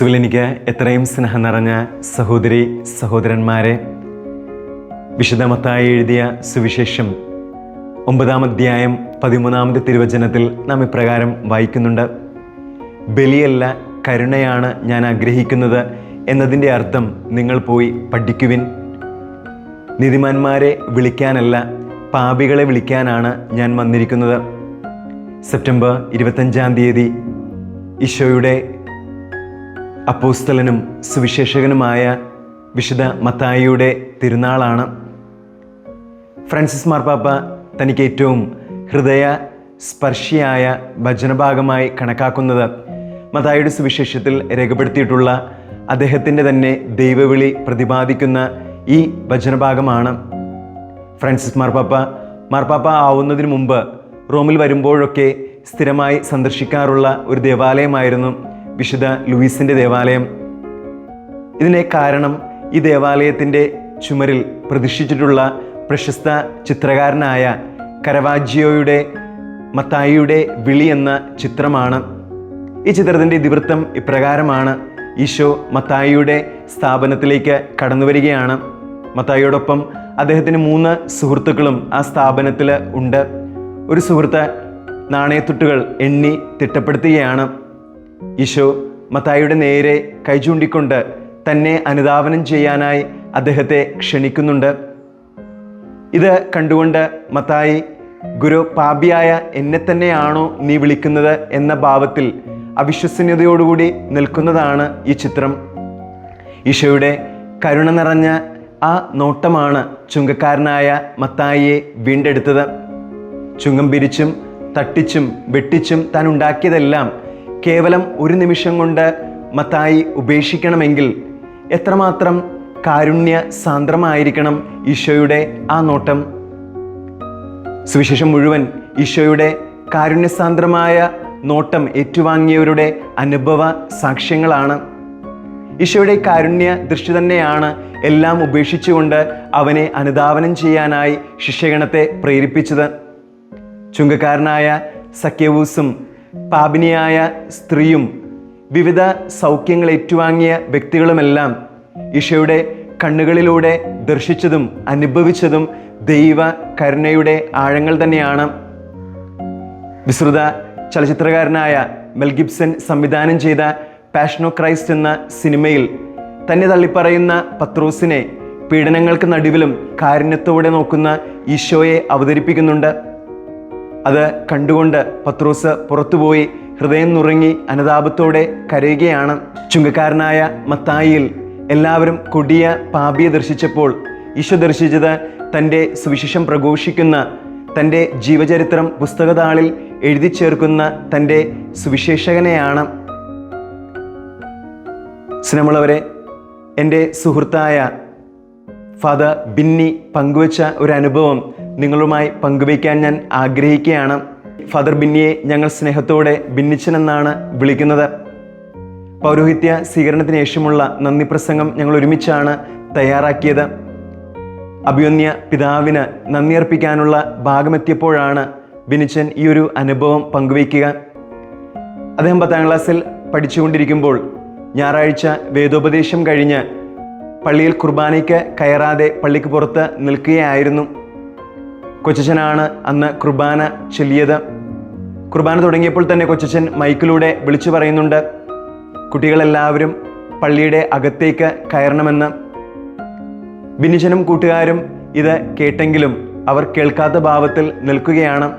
ക്രിസ്തുവിൽ എനിക്ക് എത്രയും സ്നേഹം നിറഞ്ഞ സഹോദരി സഹോദരന്മാരെ വിശുദ്ധമത്തായി എഴുതിയ സുവിശേഷം ഒമ്പതാം അധ്യായം പതിമൂന്നാമത്തെ തിരുവചനത്തിൽ നാം ഇപ്രകാരം വായിക്കുന്നുണ്ട്. ബലിയല്ല കരുണയാണ് ഞാൻ ആഗ്രഹിക്കുന്നത് എന്നതിന്റെ അർത്ഥം നിങ്ങൾ പോയി പഠിക്കുവിൻ. നീതിമാന്മാരെ വിളിക്കാനല്ല പാപികളെ വിളിക്കാനാണ് ഞാൻ വന്നിരിക്കുന്നത്. സെപ്റ്റംബർ ഇരുപത്തഞ്ചാം തീയതി ഈശോയുടെ അപ്പോസ്തലനും സുവിശേഷകനുമായ വിശുദ്ധ മത്തായിയുടെ തിരുനാളാണ്. ഫ്രാൻസിസ് മാർപ്പാപ്പ തനിക്ക് ഏറ്റവും ഹൃദയ സ്പർശിയായ ഭജനഭാഗമായി കണക്കാക്കുന്നത് മതായുടെ സുവിശേഷത്തിൽ രേഖപ്പെടുത്തിയിട്ടുള്ള അദ്ദേഹത്തിന്റെ തന്നെ ദൈവവിളി പ്രതിപാദിക്കുന്ന ഈ ഭജനഭാഗമാണ്. ഫ്രാൻസിസ് മാർപ്പാപ്പ മാർപ്പാപ്പ ആവുന്നതിന് മുമ്പ് റോമിൽ വരുമ്പോഴൊക്കെ സ്ഥിരമായി സന്ദർശിക്കാറുള്ള ഒരു ദേവാലയമായിരുന്നു വിശുദ്ധ ലൂയിസിന്റെ ദേവാലയം. ഇതിനെ കാരണം ഈ ദേവാലയത്തിന്റെ ചുമരിൽ പ്രതിഷ്ഠിച്ചിട്ടുള്ള പ്രശസ്ത ചിത്രകാരനായ കരവാജിയോയുടെ മത്തായിയുടെ വിളി എന്ന ചിത്രമാണ്. ഈ ചിത്രത്തിന്റെ ഇതിവൃത്തം ഇപ്രകാരമാണ്. ഈശോ മത്തായിയുടെ സ്ഥാപനത്തിലേക്ക് കടന്നു വരികയാണ് മത്തായിയോടൊപ്പം അദ്ദേഹത്തിന് മൂന്ന് സുഹൃത്തുക്കളും ആ സ്ഥാപനത്തിൽ ഉണ്ട്. ഒരു സുഹൃത്ത് നാണയത്തുട്ടുകൾ എണ്ണി തിട്ടപ്പെടുത്തുകയാണ്. ഈശോ മത്തായിയുടെ നേരെ കൈ ചൂണ്ടിക്കൊണ്ട് തന്നെ അനുധാവനം ചെയ്യാനായി അദ്ദേഹത്തെ ക്ഷണിക്കുന്നുണ്ട്. ഇത് കണ്ടുകൊണ്ട് മത്തായി ഗുരു പാപിയായ എന്നെ തന്നെയാണോ നീ വിളിക്കുന്നത്? എന്ന ഭാവത്തിൽ അവിശ്വസനീയതയോടുകൂടി നിൽക്കുന്നതാണ് ഈ ചിത്രം. ഈശോയുടെ കരുണ നിറഞ്ഞ ആ നോട്ടമാണ് ചുങ്കക്കാരനായ മത്തായിയെ വീണ്ടെടുത്തത്. ചുങ്കം പിരിച്ചും തട്ടിച്ചും വെട്ടിച്ചും താൻ ഉണ്ടാക്കിയതെല്ലാം കേവലം ഒരു നിമിഷം കൊണ്ട് മത്തായി ഉപേക്ഷിക്കണമെങ്കിൽ എത്രമാത്രം കാരുണ്യ സാന്ദ്രമായിരിക്കണം ഈശോയുടെ ആ നോട്ടം? സുവിശേഷം മുഴുവൻ ഈശോയുടെ കാരുണ്യസാന്ദ്രമായ നോട്ടം ഏറ്റുവാങ്ങിയവരുടെ അനുഭവ സാക്ഷ്യങ്ങളാണ്. ഈശോയുടെ കാരുണ്യ ദൃഷ്ടി തന്നെയാണ് എല്ലാം ഉപേക്ഷിച്ചുകൊണ്ട് അവനെ അനുധാവനം ചെയ്യാനായി ശിഷ്യഗണത്തെ പ്രേരിപ്പിച്ചത്. ചുങ്കക്കാരനായ സഖ്യവൂസും പാപിനിയായ സ്ത്രീയും വിവിധ സൗഖ്യങ്ങൾ ഏറ്റുവാങ്ങിയ വ്യക്തികളുമെല്ലാം ഈശോയുടെ കണ്ണുകളിലൂടെ ദർശിച്ചതും അനുഭവിച്ചതും ദൈവ കരുണയുടെ ആഴങ്ങൾ തന്നെയാണ്. വിശ്രുത ചലച്ചിത്രകാരനായ മെൽ ഗിബ്സൺ സംവിധാനം ചെയ്ത ഓഫ് ക്രൈസ്റ്റ് എന്ന സിനിമയിൽ തന്നെ തള്ളിപ്പറയുന്ന പത്രോസിനെ പീഡനങ്ങൾക്ക് നടുവിലും കാരുണ്യത്തോടെ നോക്കുന്ന ഈശോയെ അവതരിപ്പിക്കുന്നുണ്ട്. അത് കണ്ടുകൊണ്ട് പത്രോസ് പുറത്തുപോയി ഹൃദയം നുറുങ്ങി അനുതാപത്തോടെ കരയുകയാണ്. ചുങ്കക്കാരനായ മത്തായിൽ എല്ലാവരും കൊടിയ പാപിയെ ദർശിച്ചപ്പോൾ ഈശോ ദർശിച്ചത് തന്റെ സുവിശേഷം പ്രഘോഷിക്കുന്ന തന്റെ ജീവചരിത്രം പുസ്തകതാളിൽ എഴുതി ചേർക്കുന്ന തന്റെ സുവിശേഷകനെയാണ്. സ്നേഹമുള്ളവരെ എന്റെ സുഹൃത്തായ ഫാദർ ബിന്നി പങ്കുവച്ച ഒരു അനുഭവം നിങ്ങളുമായി പങ്കുവയ്ക്കാൻ ഞാൻ ആഗ്രഹിക്കുകയാണ്. ഫാദർ ബിന്നിയെ ഞങ്ങൾ സ്നേഹത്തോടെ ബിന്നിച്ചൻ എന്നാണ് വിളിക്കുന്നത്. പൗരോഹിത്യ സ്വീകരണത്തിന് ശേഷമുള്ള നന്ദി പ്രസംഗം ഞങ്ങൾ ഒരുമിച്ചാണ് തയ്യാറാക്കിയത്. അഭിയന്യ പിതാവിന് നന്ദി അർപ്പിക്കാനുള്ള ഭാഗമെത്തിയപ്പോഴാണ് ബിനിച്ചൻ ഈ ഒരു അനുഭവം പങ്കുവയ്ക്കുക. അദ്ദേഹം പത്താം ക്ലാസ്സിൽ പഠിച്ചുകൊണ്ടിരിക്കുമ്പോൾ ഞായറാഴ്ച വേദോപദേശം കഴിഞ്ഞ് പള്ളിയിൽ കുർബാനയ്ക്ക് കയറാതെ പള്ളിക്ക് പുറത്ത് നിൽക്കുകയായിരുന്നു. കൊച്ചച്ഛനാണ് അന്ന് കുർബാന ചൊല്ലിയത്. കുർബാന തുടങ്ങിയപ്പോൾ തന്നെ കൊച്ചച്ഛൻ മൈക്കിലൂടെ വിളിച്ചു പറയുന്നുണ്ട് കുട്ടികളെല്ലാവരും പള്ളിയുടെ അകത്തേക്ക് കയറണമെന്ന്. ബിനിജനും കൂട്ടുകാരും ഇത് കേട്ടെങ്കിലും അവർ കേൾക്കാത്ത ഭാവത്തിൽ നിൽക്കുകയാണ്.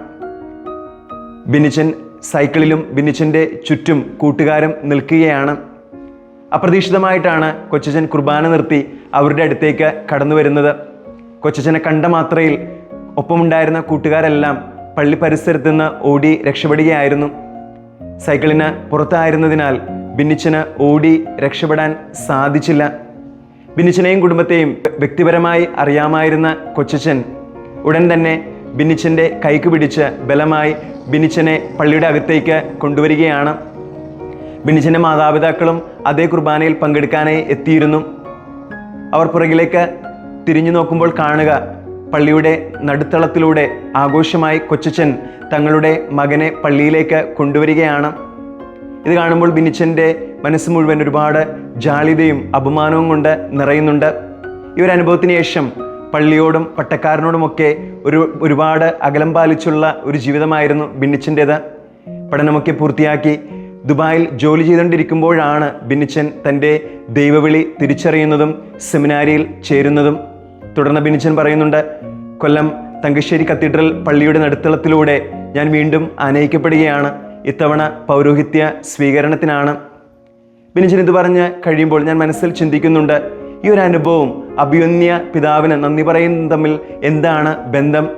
ബിനിച്ചൻ സൈക്കിളിലും ബിനിച്ചന്റെ ചുറ്റും കൂട്ടുകാരും നിൽക്കുകയാണ്. അപ്രതീക്ഷിതമായിട്ടാണ് കൊച്ചച്ചൻ കുർബാന നിർത്തി അവരുടെ അടുത്തേക്ക് കടന്നു വരുന്നത് കൊച്ചച്ചനെ കണ്ട മാത്രയിൽ ഒപ്പമുണ്ടായിരുന്ന കൂട്ടുകാരെല്ലാം പള്ളി പരിസരത്ത് നിന്ന് ഓടി രക്ഷപ്പെടുകയായിരുന്നു. സൈക്കിളിന് പുറത്തായിരുന്നതിനാൽ ബിന്നിച്ചന് ഓടി രക്ഷപ്പെടാൻ സാധിച്ചില്ല. ബിന്നിച്ചനെയും കുടുംബത്തെയും വ്യക്തിപരമായി അറിയാമായിരുന്ന കൊച്ചച്ഛൻ ഉടൻ തന്നെ ബിന്നിച്ചന്റെ കൈക്ക് പിടിച്ച് ബലമായി ബിന്നിച്ചനെ പള്ളിയുടെ അകത്തേക്ക് കൊണ്ടുവരികയാണ്. ബിന്നിച്ചന്റെ മാതാപിതാക്കളും അതേ കുർബാനയിൽ പങ്കെടുക്കാനായി എത്തിയിരുന്നു. അവർ പുറകിലേക്ക് തിരിഞ്ഞു നോക്കുമ്പോൾ കാണുക പള്ളിയുടെ നടുത്തളത്തിലൂടെ ആഘോഷമായി കൊച്ചച്ഛൻ തങ്ങളുടെ മകനെ പള്ളിയിലേക്ക് കൊണ്ടുവരികയാണ്. ഇത് കാണുമ്പോൾ ബിനിച്ചന്റെ മനസ്സ് മുഴുവൻ ഒരുപാട് ജാളിതയും അപമാനവും കൊണ്ട് നിറയുന്നുണ്ട്. ഈ ഒരു അനുഭവത്തിന് ശേഷം പള്ളിയോടും പട്ടക്കാരനോടുമൊക്കെ ഒരു ഒരുപാട് അകലം പാലിച്ചുള്ള ഒരു ജീവിതമായിരുന്നു ബിന്നിച്ചന്റേത്. പഠനമൊക്കെ പൂർത്തിയാക്കി ദുബായിൽ ജോലി ചെയ്തുകൊണ്ടിരിക്കുമ്പോഴാണ് ബിന്നിച്ചൻ തന്റെ ദൈവവിളി തിരിച്ചറിയുന്നതും സെമിനാരിയിൽ ചേരുന്നതും തുടർന്ന് ബിനിച്ചൻ പറയുന്നുണ്ട് കൊല്ലം തങ്കശ്ശേരി കത്തീഡ്രൽ പള്ളിയുടെ നടുത്തളത്തിലൂടെ ഞാൻ വീണ്ടും ആനയിക്കപ്പെടുകയാണ്. ഇത്തവണ പൗരോഹിത്യ സ്വീകരണത്തിനാണ്. ബിനിച്ചൻ ഇത് പറഞ്ഞ് കഴിയുമ്പോൾ ഞാൻ മനസ്സിൽ ചിന്തിക്കുന്നുണ്ട് ഈ ഒരു അനുഭവം അഭിയന്യ പിതാവിന് നന്ദി പറയുന്ന തമ്മിൽ എന്താണ് ബന്ധം?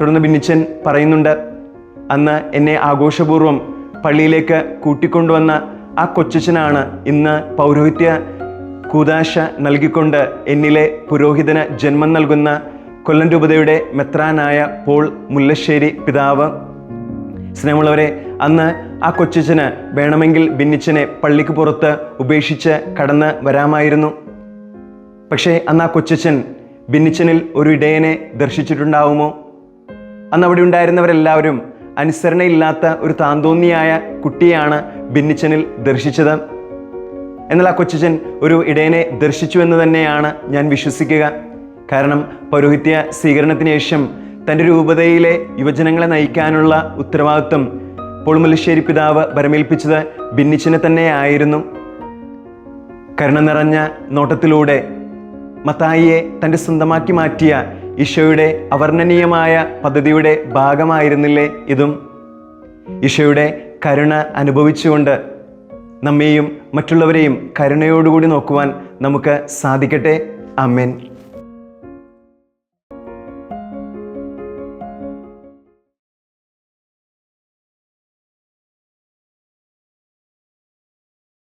തുടർന്ന് ബിന്നിച്ചൻ പറയുന്നുണ്ട് അന്ന് എന്നെ ആഘോഷപൂർവം പള്ളിയിലേക്ക് കൂട്ടിക്കൊണ്ടുവന്ന ആ കൊച്ചനാണ് ഇന്ന് പൗരോഹിത്യ കൂതാശ നൽകിക്കൊണ്ട് എന്നിലെ പുരോഹിതന് ജന്മം നൽകുന്ന കൊല്ലം രൂപതയുടെ മെത്രാനായ പോൾ മുല്ലശ്ശേരി പിതാവ്. സ്നേഹമുള്ളവരെ അന്ന് ആ കൊച്ചച്ഛന് വേണമെങ്കിൽ ഭിന്നിച്ചനെ പള്ളിക്ക് പുറത്ത് ഉപേക്ഷിച്ച് കടന്ന് വരാമായിരുന്നു. പക്ഷേ അന്ന് ആ കൊച്ചച്ഛൻ ഭിന്നിച്ചനിൽ ഒരു ഇടയനെ ദർശിച്ചിട്ടുണ്ടാവുമോ? അന്ന് അവിടെ ഉണ്ടായിരുന്നവരെല്ലാവരും അനുസരണയില്ലാത്ത ഒരു താന്തോന്നിയായ കുട്ടിയാണ് ഭിന്നിച്ചനിൽ ദർശിച്ചത്. എന്നാൽ ആ കൊച്ചച്ഛൻ ഒരു ഇടയനെ ദർശിച്ചു എന്ന് തന്നെയാണ് ഞാൻ വിശ്വസിക്കുക. കാരണം പൗരോഹിത്യ സ്വീകരണത്തിന് ശേഷം തന്റെ രൂപതയിലെ യുവജനങ്ങളെ നയിക്കാനുള്ള ഉത്തരവാദിത്വം പൊളുമലശ്ശേരി പിതാവ് വരമേൽപ്പിച്ചത് ഭിന്നിച്ചിനെ തന്നെയായിരുന്നു കരുണ നിറഞ്ഞ നോട്ടത്തിലൂടെ മത്തായിയെ തന്റെ സ്വന്തമാക്കി മാറ്റിയ ഈശോയുടെ അവർണനീയമായ പദ്ധതിയുടെ ഭാഗമായിരുന്നില്ലേ ഇതും? ഈശോയുടെ കരുണ അനുഭവിച്ചുകൊണ്ട് നമ്മെയും മറ്റുള്ളവരെയും കരുണയോടുകൂടി നോക്കുവാൻ നമുക്ക് സാധിക്കട്ടെ. അമ്മേൻ